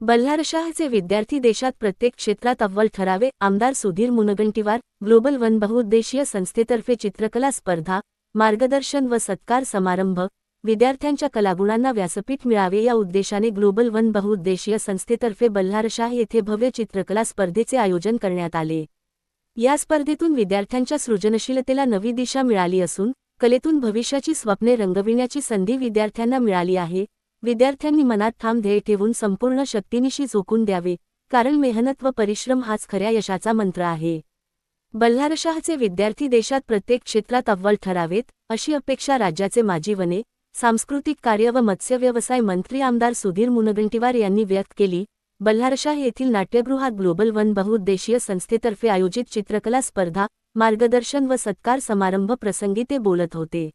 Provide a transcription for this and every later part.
बल्हारशाहचे विद्यार्थी देशात प्रत्येक क्षेत्रात अव्वल ठरावे आमदार सुधीर मुनगंटीवार ग्लोबल वन बहुउद्देशीय संस्थेतर्फे चित्रकला स्पर्धा मार्गदर्शन व सत्कार समारंभ विद्यार्थ्यांच्या कलागुणांना व्यासपीठ मिळावे या उद्देशाने ग्लोबल वन बहुउद्देशीय संस्थेतर्फे बल्हारशाह येथे भव्य चित्रकला स्पर्धेचे आयोजन करण्यात आले. या स्पर्धेतून विद्यार्थ्यांच्या सृजनशीलतेला नवी दिशा मिळाली असून कलेतून भविष्याची स्वप्ने रंगविण्याची संधी विद्यार्थ्यांना मिळाली आहे. विद्यार्थ्यांनी मनात थांब ध्येय ठेवून संपूर्ण शक्तीनिशी झोकून द्यावे कारण मेहनत व परिश्रम हाच खऱ्या यशाचा मंत्र आहे. बल्हारशाहचे विद्यार्थी देशात प्रत्येक क्षेत्रात अव्वल ठरावेत अशी अपेक्षा राज्याचे माजी वने सांस्कृतिक कार्य व मत्स्य व्यवसाय मंत्री आमदार सुधीर मुनगंटीवार यांनी व्यक्त केली बल्हारशाह येथील नाट्यगृहात ग्लोबल वन बहुउद्देशीय संस्थेतर्फे आयोजित चित्रकला स्पर्धा मार्गदर्शन व सत्कार समारंभ प्रसंगी ते बोलत होते.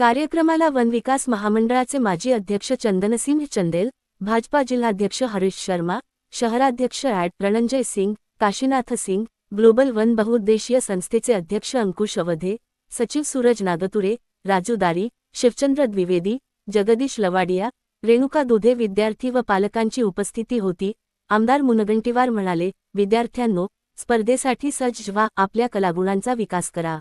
कार्यक्रमाला वनविकास महामंडळाचे माजी अध्यक्ष चंदनसिंह चंदेल भाजपा जिल्हाध्यक्ष हरीश शर्मा शहराध्यक्ष adv Ranjay Singh Kashinath Singh global one बहुउद्देशीय संस्थेचे अध्यक्ष अंकुश अवधे सचिव सूरज नागतुरे राजू दारी शिवचंद्र द्विवेदी जगदीश लवाडिया रेणुका दुधे विद्यार्थी व पालकांची उपस्थिती होती. आमदार मुनगंटीवार म्हणाले विद्यार्थ्यांनो स्पर्धेसाठी सज्ज व्हा आपल्या कलागुणांचा विकास करा.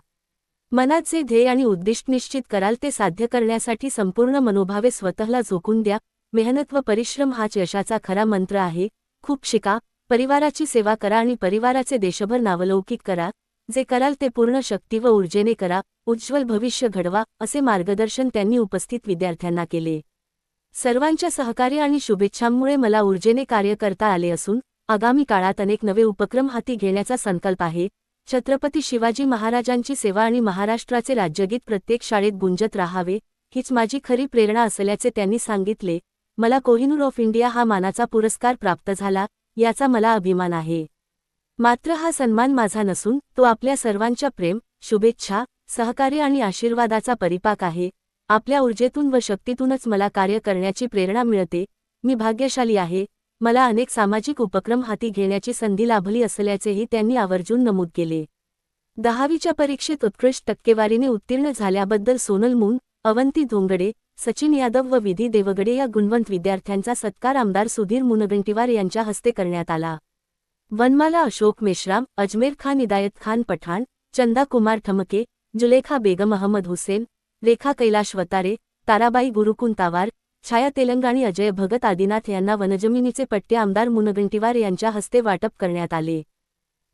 मनात जे ध्येय आणि उद्दिष्ट निश्चित कराल ते साध्य करण्यासाठी संपूर्ण मनोभावे स्वतःला झोकून द्या. मेहनत व परिश्रम हाच यशाचा खरा मंत्र आहे. खूप शिका परिवाराची सेवा करा आणि परिवाराचे देशभर नावलौकिक करा. जे कराल ते पूर्ण शक्ती व ऊर्जेने करा. उज्ज्वल भविष्य घडवा असे मार्गदर्शन त्यांनी उपस्थित विद्यार्थ्यांना केले. सर्वांच्या सहकार्य आणि शुभेच्छांमुळे मला ऊर्जेने कार्य करता आले असून आगामी काळात अनेक नवे उपक्रम हाती घेण्याचा संकल्प आहे. छत्रपती शिवाजी महाराजांची सेवा आणि महाराष्ट्राचे राज्यगीत प्रत्येक शाळेत गुंजत राहावे हीच माझी खरी प्रेरणा असल्याचे त्यांनी सांगितले. मला कोहिनूर ऑफ इंडिया हा मानाचा पुरस्कार प्राप्त झाला याचा मला अभिमान आहे. मात्र हा सन्मान माझा नसून तो आपल्या सर्वांच्या प्रेम शुभेच्छा सहकार्य आणि आशीर्वादाचा परिपाक आहे. आपल्या ऊर्जेतून व शक्तीतूनच मला कार्य करण्याची प्रेरणा मिळते. मी भाग्यशाली आहे मला अनेक सामाजिक उपक्रम हाती घेण्याची संधी लाभली असल्याचेही त्यांनी आवर्जून नमूद केले. दहावीच्या परीक्षेत उत्कृष्ट टक्केवारीने उत्तीर्ण झाल्याबद्दल सोनल मून अवंती धोंगडे सचिन यादव व विधी देवगडे या गुणवंत विद्यार्थ्यांचा सत्कार आमदार सुधीर मुनगंटीवार यांच्या हस्ते करण्यात आला. वनमाला अशोक मेश्राम अजमेर खान इदायत खान पठाण चंदा कुमार ठमके जुलेखा बेगम अहमद हुसेन रेखा कैलाश वतारे ताराबाई गुरुकुंतावार छाया तेलंगाणी अजय भगत आदिनाथ यांना वनजमिनीचे पट्टे आमदार मुनगंटीवार यांच्या हस्ते वाटप करण्यात आले.